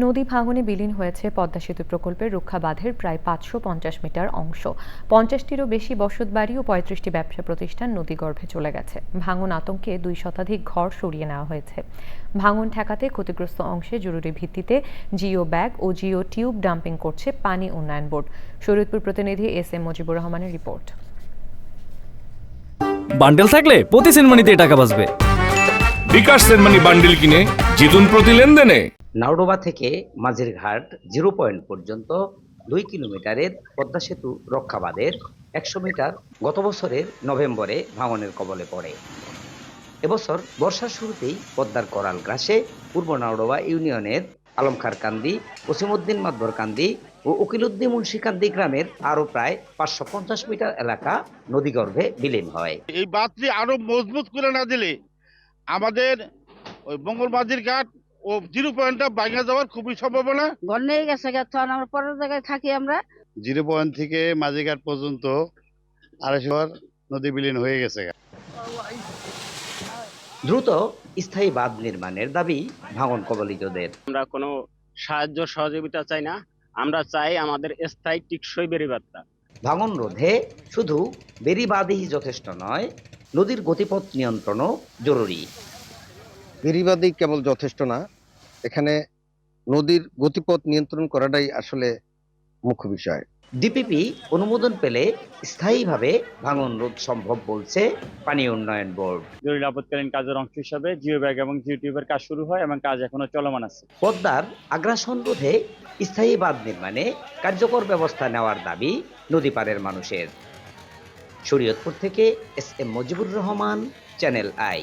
নদী ভাঙনে বিলীন হয়েছে পদ্মা সেতু প্রকল্পের রক্ষা বাঁধের প্রায় পাঁচশো পঞ্চাশ মিটার অংশ। পঞ্চাশটিরও বেশি বসতবাড়ি ও পঁয়ত্রিশটি ব্যবসা প্রতিষ্ঠান নদীগর্ভে চলে গেছে। ভাঙন আতঙ্কে দুই শতাধিক ঘর সরিয়ে নেওয়া হয়েছে। ভাঙন ঠেকাতে ক্ষতিগ্রস্ত অংশে জরুরি ভিত্তিতে জিও ব্যাগ ও জিও টিউব ডাম্পিং করছে পানি উন্নয়ন বোর্ড। শরীয়তপুর প্রতিনিধি এস এম মুজিবুর রহমানের রিপোর্ট। বান্ডেল থাকলে প্রতি সেনমানিতে টাকা বাঁচবে। বিকাশ সেনমানি বান্ডিল কিনে জিতুন প্রতি লেনদেনে। নাওডোবা থেকে মাঝেরঘাট জিরো পয়েন্ট পর্যন্ত দুই কিলোমিটারের পদ্মা সেতু রক্ষাবাদের একশো মিটার গত বছরের নভেম্বরে ভাঙনের কবলে পড়ে। এবছর বর্ষার শুরুতেই পদ্মার করাল গ্রাসে পূর্ব নাওডোবা ইউনিয়নের আলমখার কান্দি ওসিমুদ্দিন মাদবর কান্দি ও উকিলুদ্দিন মুন্সিকান্দি গ্রামের আরও প্রায় পাঁচশো পঞ্চাশ মিটার এলাকা নদীগর্ভে বিলীন হয়। এই বাঁধটি আরও মজবুত করে না দিলে আমাদের ওই মঙ্গলবাজির ঘাট ও জিরো পয়েন্টটা ভাঙা যাওয়ার খুবই সম্ভাবনা। নিয়ে গেছে গা, তখন আমরা পরের জায়গায় থাকি আমরা। জিরো পয়েন্ট থেকে মাঝিঘাট পর্যন্ত আড়াইশো নদী বিলীন হয়ে গেছে দ্রুত স্থায়ী বাঁধ নির্মাণের দাবি ভাঙন কবলিতদের। আমরা কোনো সাহায্য সহযোগিতা চাই না আমরা চাই আমাদের স্থায়ী টিকসই বেড়িবার্তা ভাঙন রোধে শুধু বেড়িবাঁধই যথেষ্ট নয় নদীর গতিপথ নিয়ন্ত্রণও জরুরি। বেড়িবাঁধই কেবল যথেষ্ট না এখানে নদীর গতিপথ নিয়ন্ত্রণ করাটাই আসলে মুখ্য বিষয়। ডিপিপি অনুমোদন পেলে স্থায়ীভাবে ভাঙন রোধ সম্ভব বলছে পানি উন্নয়ন বোর্ড। জরুরি আপৎকালীন কাজের অংশ হিসাবে জিও ব্যাগ এবং জিও টিউবের কাজ শুরু হয় এবং কাজ এখনও চলমান আছে। পদ্মার আগ্রাসন রোধে স্থায়ী বাঁধ নির্মাণে কার্যকর ব্যবস্থা নেওয়ার দাবি নদী পাড়ের মানুষের। শরীয়তপুর থেকে S M Mujibur Rahman channel I.